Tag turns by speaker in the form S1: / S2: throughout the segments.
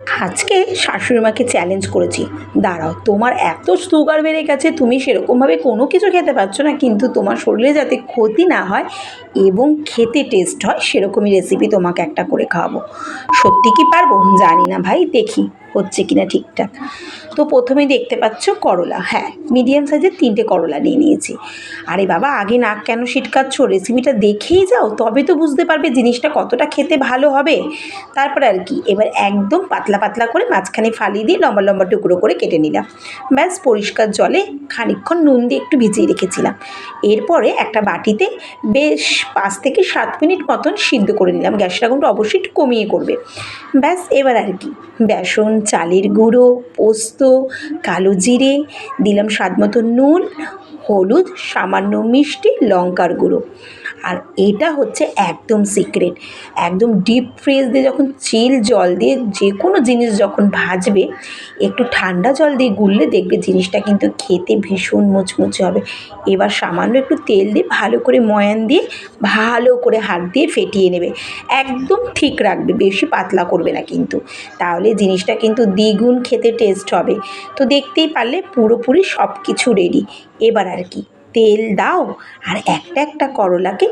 S1: আজকে শাশুড়ি মাকে চ্যালেঞ্জ করেছি। দাঁড়াও, তোমার এত সুগার বেড়ে গেছে, তুমি সেরকমভাবে কোনো কিছু খেতে পারছ না, কিন্তু তোমার শরীরে যাতে ক্ষতি না হয় এবং খেতে টেস্ট হয়, সেরকমই রেসিপি তোমাকে একটা করে খাওয়াবো। সত্যি কি পারব? জানি না ভাই, দেখি। হচ্ছে কিনা ঠিকঠাক। তো প্রথমেই দেখতে পাচ্ছ করলা। হ্যাঁ মিডিয়াম সাইজের তিনটে করলা নিয়ে নিয়েছি। আরে বাবা, আগে নাক কেন সিটকাচ্ছ? রেসিপিটা দেখেই যাও, তবে তো বুঝতে পারবে জিনিসটা কতটা খেতে ভালো হবে। তারপর আর কি, এবার একদম পাতলা পাতলা করে মাঝখানে ফালিয়ে দিয়ে লম্বা লম্বা টুকরো করে কেটে নিলাম। ব্যাস, পরিষ্কার জলে খানিকক্ষণ নুন দিয়ে একটু ভিজিয়ে রেখেছিলাম। এরপরে একটা বাটিতে বেশ পাঁচ থেকে সাত মিনিট মতন সিদ্ধ করে নিলাম। গ্যাসের আগুনটা অবশ্যই একটু কমিয়ে করবে। ব্যাস, এবার আর কি, বেসন চালের গুঁড়ো, পোস্ত, কালো জিরে, দিলাম স্বাদ মতো নুন, হলুদ, সামান্য মিষ্টি, লঙ্কার গুঁড়ো। আর এটা হচ্ছে একদম সিক্রেট। একদম ডিপ ফ্রিজ দিয়ে যখন চিল জল দিয়ে যে কোনো জিনিস যখন ভাজবে, একটু ঠান্ডা জল দিয়ে গুললে দেখবে জিনিসটা কিন্তু খেতে ভীষণ মুচমুচে হবে। এবার সামান্য একটু তেল দিয়ে ভালো করে ময়ান দিয়ে, ভালো করে হাত দিয়ে ফেটিয়ে নেবে। একদম ঠিক রাখবে, বেশি পাতলা করবে না কিন্তু। তাহলে জিনিসটা কিন্তু দ্বিগুণ খেতে টেস্ট হবে। তো দেখতেই পারলে পুরোপুরি সব কিছু রেডি এবার আর কি। তেল দাও আর একটা একটা করলাকে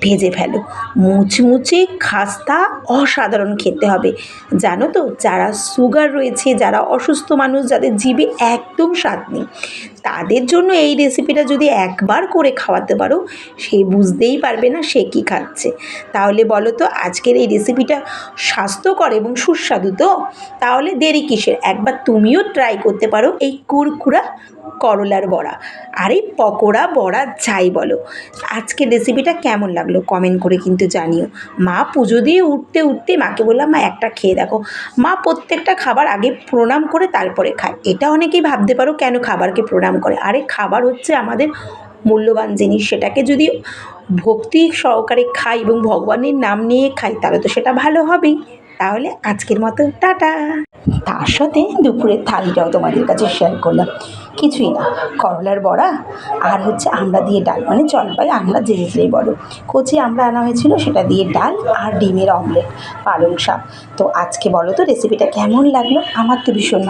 S1: ভেজে ফেলো। মুচমুচে খাস্তা অসাধারণ খেতে হবে। জানো তো, যারা সুগার রয়েছে, যারা অসুস্থ মানুষ, যাদের জিভে একদম স্বাদ নেই, তাদের জন্য এই রেসিপিটা যদি একবার করে খাওয়াতে পারো, সে বুঝতেই পারবে না সে কী খাচ্ছে। তাহলে বলো তো, আজকের এই রেসিপিটা স্বাস্থ্যকর এবং সুস্বাদু তো? তাহলে দেরি কিসের? একবার তুমিও ট্রাই করতে পারো এই কুরকুরা করলার বড়া। আর এই পকোড়া বড়া যাই বলো। আজকের রেসিপিটা কেমন লাগল কমেন্ট করে কিন্তু জানিও। মা পুজো দিয়ে উঠতে উঠতে মাকে বললাম, মা, একটা খেয়ে দেখো। মা প্রত্যেকটা খাবার আগে প্রণাম করে তারপরে খায়। এটা অনেকেই ভাবতে পারো কেন খাবারকে প্রণাম করে। আরে খাবার হচ্ছে আমাদের মূল্যবান জিনিস। সেটাকে যদি ভক্তি সহকারে খাই এবং ভগবানের নাম নিয়ে খাই, তাহলে তো সেটা ভালো হবেই। তাহলে আজকের মতো টাটা। তার সাথে দুপুরের থালিটাও তোমাদের কাছে শেয়ার করলাম। কিছুই না, করলার বড়া আর হচ্ছে আমরা দিয়ে ডাল মানে জলপাই আমরা যে যেটাই বলো। কচি আমরা আনা হয়েছিল সেটা দিয়ে ডাল আর ডিমের অমলেট পালং শাক। তো আজকে বলো তো রেসিপিটা কেমন লাগল? আমার তো ভীষণ